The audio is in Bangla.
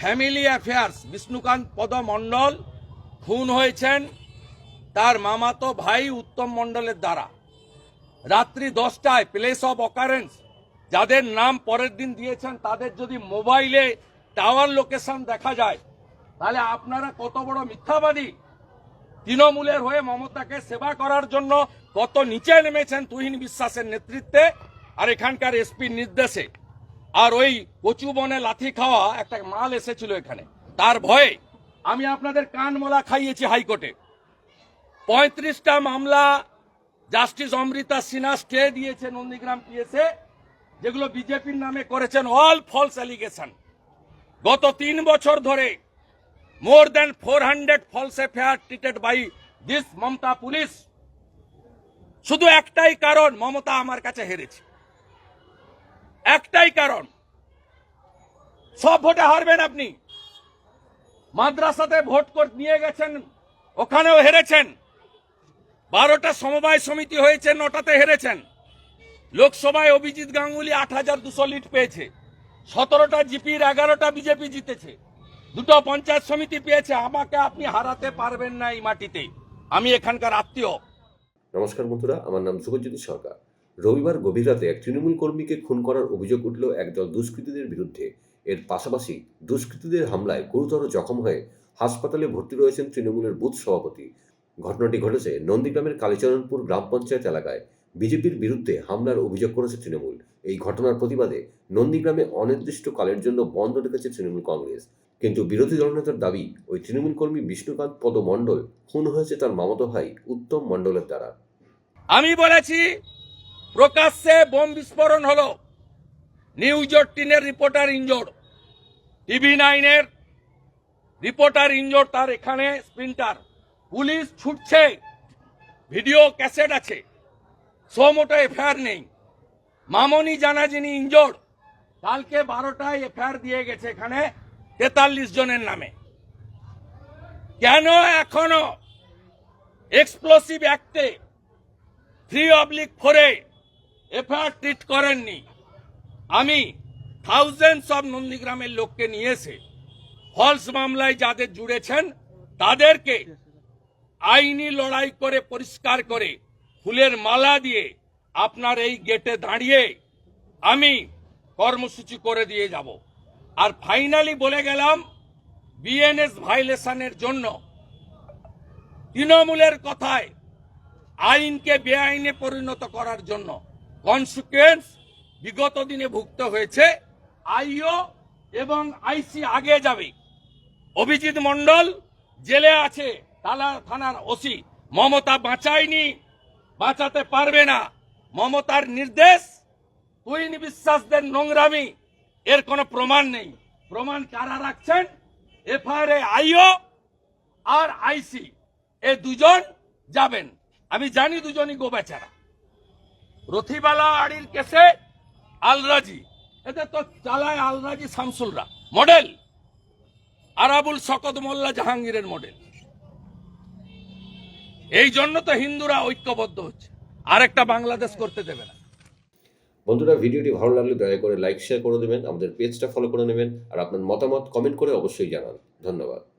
ফ্যামিলি অ্যাফেয়ার্স, বিষ্ণুকান্ত পদ মণ্ডল খুন হয়েছেন তার মামাতো ভাই উত্তম মণ্ডলের দ্বারা। রাত্রি দশটায় প্লেস অফ অকারেন্স যাদের নাম পরের দিন দিয়েছেন, তাদের যদি মোবাইলে টাওয়ার লোকেশন দেখা যায়, তাহলে আপনারা কত বড় মিথ্যাবাদী? তৃণমূলের হয়ে মমতাকে সেবা করার জন্য কত নিচে নেমেছেন তুহিন বিশ্বাসের নেতৃত্বে আর এখানকার এসপির নির্দেশে। আর ওই কচু বনে লাথি খাওয়া একটা মাল এসেছিল এখানে। তার ভয়ে আমি আপনাদের কান কানমলা খাইয়েছি হাইকোর্টে। পঁয়ত্রিশটা মামলা জাস্টিস অমৃতা সিনহা স্টে দিয়েছে নন্দীগ্রাম পিএসএ যেগুলো বিজেপির নামে করেছেন অল ফলস অ্যালিগেশন। গত তিন বছর ধরে more than four hundred false FIR treated by this Mamata police. শুধু একটাই কারণ, মমতা আমার কাছে হেরেছে। একটাই কারণ। সব ভোটে হারবেন আপনি। মাদ্রাসাতে ভোট নিয়ে গেছেন, ওখানেও হেরেছেন। বারোটা সমবায় সমিতি হয়েছে, নটাতে হেরেছেন। লোকসভায় অভিজিৎ গাঙ্গুলি আট হাজার দুশো লিট পেয়েছে। সতেরোটা জিপির এগারোটা বিজেপি জিতেছে। দুটো পঞ্চায়েত সমিতি পেয়েছে, আমাকে আপনি হারাতে পারবেন না এই মাটিতে। আমি এখানকার আত্মীয়। নমস্কার বন্ধুরা, আমার নাম শুভজ্যোতি সরকার। রবিবার গভীর রাতে এক তৃণমূল কর্মীকে খুন করার অভিযোগ উঠল একদল দুষ্কৃতীদের বিরুদ্ধে। এর পাশাপাশি দুষ্কৃতীদের হামলায় গুরুতর জখম হয়ে হাসপাতালে ভর্তি রয়েছেন তৃণমূলের বুথ সভাপতি। ঘটনাটি ঘটেছে নন্দীগ্রামের কালীচরণপুর গ্রাম পঞ্চায়েত এলাকায়। বিজেপির বিরুদ্ধে হামলার অভিযোগ করেছে তৃণমূল। এই ঘটনার প্রতিবাদে নন্দীগ্রামে অনির্দিষ্টকালের জন্য বন্ধ রেখেছে তৃণমূল কংগ্রেস। কিন্তু বিরোধী দলনেতার দাবি, ওই তৃণমূল কর্মী বিষ্ণুকান্ত পদ মণ্ডল খুন হয়েছে তার মামাতো ভাই উত্তম মণ্ডলের দ্বারা। আমি বলেছি প্রকাশ্যে বোম বিস্ফোরণ হলো। নিউজ টিনের রিপোর্টার ইনজোর্ড টিভি নাইনের রিপোর্টার ইনজোর্ড তার এখানে স্প্রিন্টার। পুলিশ ছুটছে। ভিডিও ক্যাসেট আছে। সোমোটো এফআইআর নেই। মামনি জানা যিনি ইনজোর্ড কালকে বারোটায় এফআইআর দিয়ে গেছে এখানে তেতাল্লিশ জনের নামে। কেন এখনও? এক্সপ্লোসিভ অ্যাক্টে থ্রি অবলিক ফোরে এফআইআর ট্রিট করেননি। আমি থাউজেন্ডস অব নন্দীগ্রামের লোককে নিয়ে এসে ফলস মামলায় যাদের জুড়েছেন, তাদেরকে আইনি লড়াই করে, পরিষ্কার করে, ফুলের মালা দিয়ে আপনার এই গেটে দাঁড়িয়ে আমি কর্মসূচি করে দিয়ে যাব। আর ফাইনালি বলে গেলাম বিএনএস ভাইলেশনের জন্য তৃণমূলের কথায় আইনকে বেআইনে পরিণত করার জন্য কনসিকুয়েন্স বিগত দিনে ভুক্ত হয়েছে, আইও এবং আইসি আগে যাবে। অভিজিৎ মন্ডল জেলে আছে, তালা থানার ওসি। মমতা বাঁচায়নি, বাঁচাতে পারবে না। মমতার নির্দেশ তুইনি বিশ্বাসদের নোংরামি, এর কোনো প্রমাণ নেই। প্রমাণ কারা রাখছেন? এফআইআর আইও আর আইসি। এ দুজন যাবেন। আমি জানি দুজনই গো বেচারা রথিবালা আড়ির কেসে আলরাজি। এদের তো চালায় আলরাজি শামসুলরা। মডেল। আরাবুল শকত মোল্লা জাহাঙ্গীরের মডেল। এই জন্য তো হিন্দুরা ঐক্যবদ্ধ হচ্ছে। আরেকটা বাংলাদেশ করতে দেবে না। বন্ধুরা, ভিডিওটি ভালো লাগলে দয়া করে লাইক শেয়ার করে দেবেন। আমাদের পেজটা ফলো করে নেবেন। আর আপনার মতামত কমেন্ট করে অবশ্যই জানান। ধন্যবাদ।